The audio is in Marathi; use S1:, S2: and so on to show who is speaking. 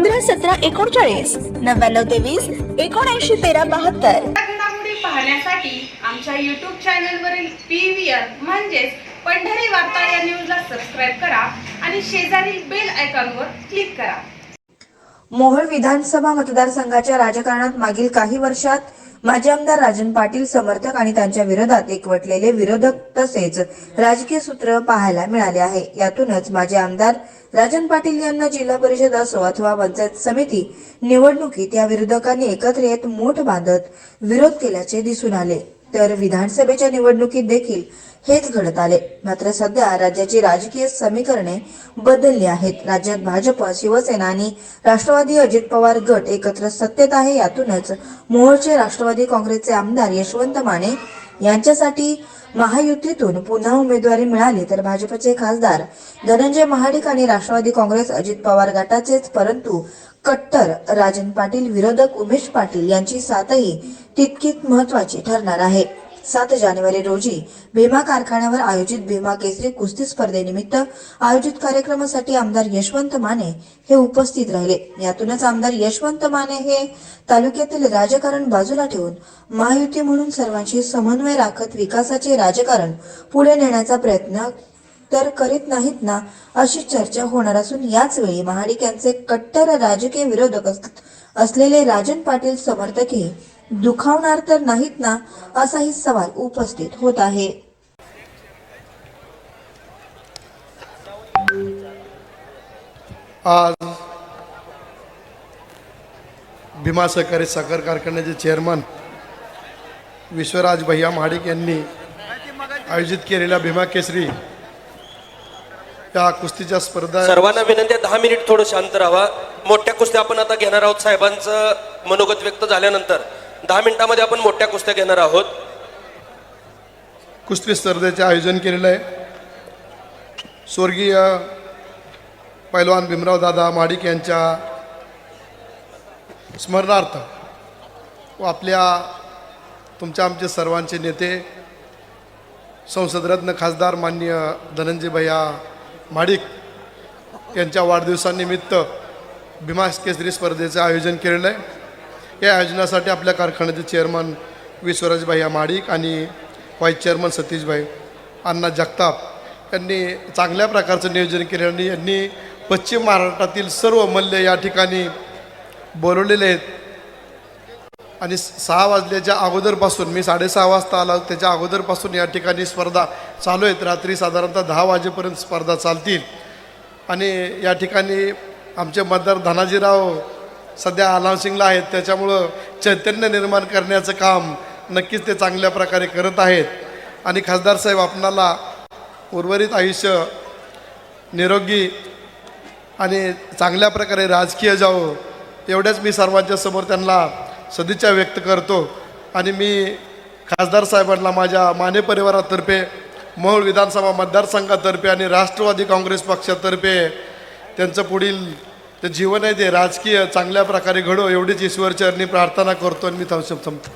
S1: पंधरा सतरा एकोणचाळीस नव्याण्णव तेवीस एकोणऐंशी तेरा बहात्तर.
S2: घडामोडी पाहण्यासाठी आमच्या यूट्यूब चॅनलवरील पी व्ही आर म्हणजेच पंढरी वार्ता या न्यूजला सबस्क्राईब करा आणि शेजारील बेल आयकॉनवर क्लिक करा.
S3: मोहोळ विधानसभा मतदारसंघाच्या राजकारणात मागील काही वर्षात माजी आमदार राजन पाटील समर्थक आणि त्यांच्या विरोधात एकवटलेले विरोधक तसेच राजकीय सूत्र पाहायला मिळाले आहे. यातूनच माजी आमदार राजन पाटील यांना जिल्हा परिषद असो अथवा पंचायत समिती निवडणुकीत या विरोधकांनी एकत्र येत मोठ बांधत विरोध केल्याचे दिसून आले. तर विधानसभेच्या निवडणुकीत देखील हेच घडत आले. मात्र सध्या राज्याची राजकीय समीकरणे बदलली आहेत. राज्यात भाजप शिवसेना आणि राष्ट्रवादी अजित पवार गट एकत्र सत्तेत आहे. यातूनच मोहोळचे राष्ट्रवादी काँग्रेसचे आमदार यशवंत माने यांच्यासाठी महायुतीतून पुन्हा उमेदवारी मिळाली तर भाजपचे खासदार धनंजय महाडिक आणि राष्ट्रवादी काँग्रेस अजित पवार गटाचेच परंतु कट्टर राजन पाटील विरोधक उमेश पाटील यांची साथही तितकीच महत्वाची ठरणार आहे. सात जानेवारी रोजी भीमा कारखान्यावर आयोजित भीमा केसरी कुस्ती स्पर्धेनिमित्त आयोजित कार्यक्रमासाठी आमदार यशवंत माने हे उपस्थित राहिले. यातूनच आमदार यशवंत माने हे तालुक्यातील राजकारण बाजूला ठेवून महायुती म्हणून सर्वांशी समन्वय राखत विकासाचे राजकारण पुढे नेण्याचा प्रयत्न तर करीत नाहीत ना अशी चर्चा होणार असून याच वेळी महाडिक यांचे कट्टर राजकीय विरोधक असलेले राजन पाटील समर्थकही दुखावणार तर नाहीत ना असाही सवाल उपस्थित होत आहे.
S4: आज भीमा सहकारी साखर कारखान्याचे चेअरमन विश्वराज भैया महाडिक यांनी आयोजित केलेल्या भीमा केसरी या कुस्तीच्या स्पर्धा
S5: सर्वांना विनंती आहे दहा मिनिट थोडं शांत राहा. मोठ्या कुस्त्या आपण आता घेणार आहोत साहेबांचं मनोगत व्यक्त झाल्यानंतर. दहा मिनिटामध्ये आपण मोठ्या कुस्त्या घेणार आहोत.
S4: कुस्ती स्पर्धेचे आयोजन केलेलं आहे. स्वर्गीय पैलवान भीमराव दादा माडिक यांच्या स्मरणार्थ व आपल्या तुमच्या आमचे सर्वांचे नेते संसदरत्न खासदार माननीय धनंजय भैया माडिक यांच्या वाढदिवसानिमित्त भीमा केसरी स्पर्धेचं आयोजन केलेलं आहे. या आयोजनासाठी आपल्या कारखान्याचे चेअरमन विश्वराजभाई भैया आणि व्हाईस चेअरमन सतीशभाई अण्णा जगताप यांनी चांगल्या प्रकारचं नियोजन केलं आणि यांनी पश्चिम महाराष्ट्रातील सर्व मल्ल या ठिकाणी बोलवलेले आहेत. आणि सहा वाजल्याच्या अगोदरपासून मी साडेसहा वाजता आला त्याच्या अगोदरपासून या ठिकाणी स्पर्धा चालू आहेत. रात्री साधारणतः दहा वाजेपर्यंत स्पर्धा चालतील. आणि या ठिकाणी आमचे मतदार धनाजीराव सध्या अनाउन्सिंगला आहेत. त्याच्यामुळं चैतन्य निर्माण करण्याचं काम नक्कीच ते चांगल्या प्रकारे करत आहेत. आणि खासदार साहेब आपणाला उर्वरित आयुष्य निरोगी आणि चांगल्या प्रकारे राजकीय जावं एवढ्याच मी सर्वांच्या समोर त्यांना सदिच्छा व्यक्त करतो. आणि मी खासदार साहेबांना माझ्या माने परिवारातर्फे मोहोळ विधानसभा मतदारसंघातर्फे आणि राष्ट्रवादी काँग्रेस पक्षातर्फे त्यांचं पुढील ते जीवन आहे ते. राजकीय चांगल्या प्रकारे घडो एवढीच ईश्वरचरणी प्रार्थना करतो आणि मी थांब थांबतो